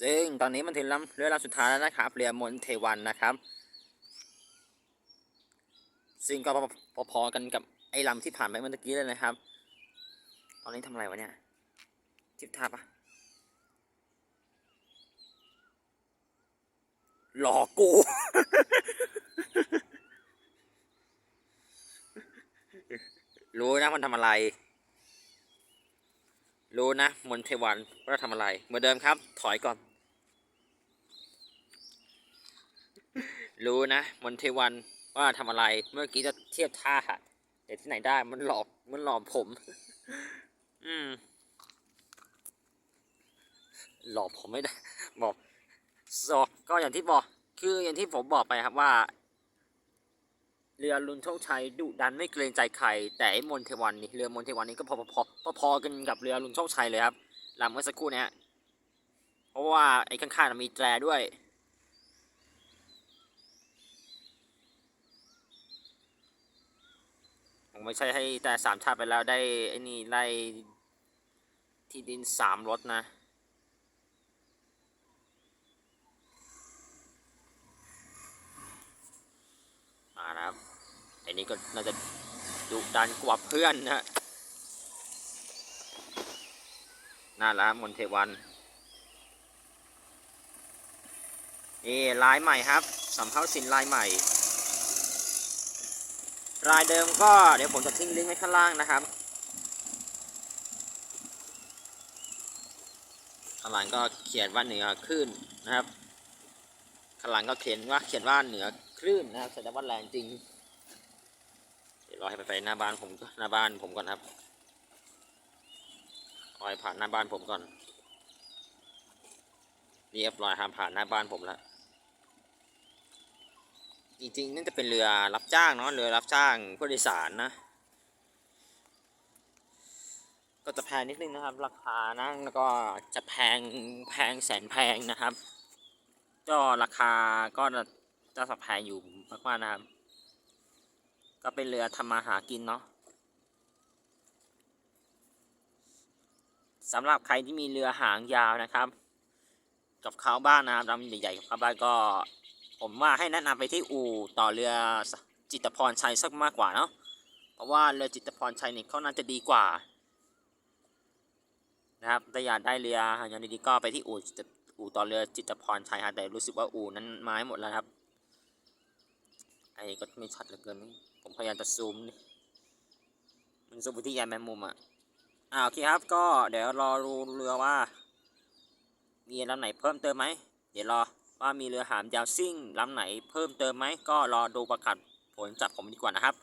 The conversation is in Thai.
ซึ่งตอนนี้มันถึงลำเรือลำสุดท้ายแล้วนะครับ เรือมนเทวันนะครับ ซึ่งก็พอๆกันกับไอ้ลำที่ผ่านไปเมื่อกี้เลยนะครับ ตอนนี้ทำอะไรวะเนี่ยทิปทาปะหลอกกู รู้นะมันทำอะไร รู้นะมนเทวันว่าทำอะไร เหมือนเดิมครับ ถอยก่อน รู้นะมนเทวันว่าทำอะไร เมื่อกี้จะเทียบท่าแต่ที่ไหนได้มันหลอกมันหลอกผม อืม หลอกผมไม่ได้บอกสอกก็อย่างที่บอก คืออย่างที่ผมบอกไปครับว่า เรือลุนโชคชัยดุดันไม่เกรงใจใครแต่ไอ้มนเทวันนี่เรือมนเทวันนี่ก็พอพอพอพอๆกันกับเรือลุนโชคชัยเลยครับลำเมื่อสักครู่เนี้ยเพราะว่าไอ้ข้างๆมีแตรด้วยผมไม่ใช่ให้แต่สามชาติไปแล้วได้ไอ้นี่ไล่ที่ดินสามรถนะ มานะครับ ไอ้นี่ก็น่าจะดุดันกว่าเพื่อนนะฮะน่าละมนเทวันนี่ลายใหม่ครับสำเภาสินลายใหม่รายเดิมก็เดี๋ยวผมจะทิ้งลิงก์ไว้ข้างล่างนะครับข้างหลังก็เขียนว่าเหนือคลื่นนะครับข้างหลังก็เขียนว่าเขียนว่าเหนือคลื่นนะครับแสดงว่าแรงจริง ดี๋ยวรอให้ไปไปหน้าบ้านผมก็หน้าบ้านผมก่อนครับรอให้ผ่านหน้าบ้านผมก่อนเรียบร้อยครับผ่านหน้าบ้านผมแล้วจริงๆนั่นจะเป็นเรือรับจ้างเนาะเรือรับจ้างผู้โดยสารนะ ก็จะแพงนิดนึงนะครับ ราคานะแล้วก็จะแพงแพงแสนแพงนะครับ ก็ราคาก็จะจะสับแพงอยู่มากๆนะครับ ก็เป็นเรือทำมาหากินเนาะสำหรับใครที่มีเรือหางยาวนะครับ กับเขาบ้านนะลำใหญ่ๆกับเขาบ้านก็ ผมว่าให้แนะนำไปที่อู่ต่อเรือจิตพรชัยสักมากกว่าเนาะเพราะว่าเรือจิตพรชัยนี่เขาน่าจะดีกว่านะครับถ้าอยากได้เรือหางยาวดีๆก็ไปที่อู่อู่ต่อเรือจิตพรชัยฮะแต่รู้สึกว่าอู่นั้นไม้หมดแล้วครับ ไอ้ก็ไม่ชัดเหลือเกินผมพยายามจะซูมนี่มันซูมไปที่ยานแมงมุมอะอ่าโอเคครับก็เดี๋ยวรอรูเรือว่า มีลำไหนเพิ่มเติมไหมเดี๋ยวรอว่ามีเรือหามยาวซิ่งลำไหนเพิ่มเติมไหมก็รอดูประกาศผลจับผมดีกว่านะครับ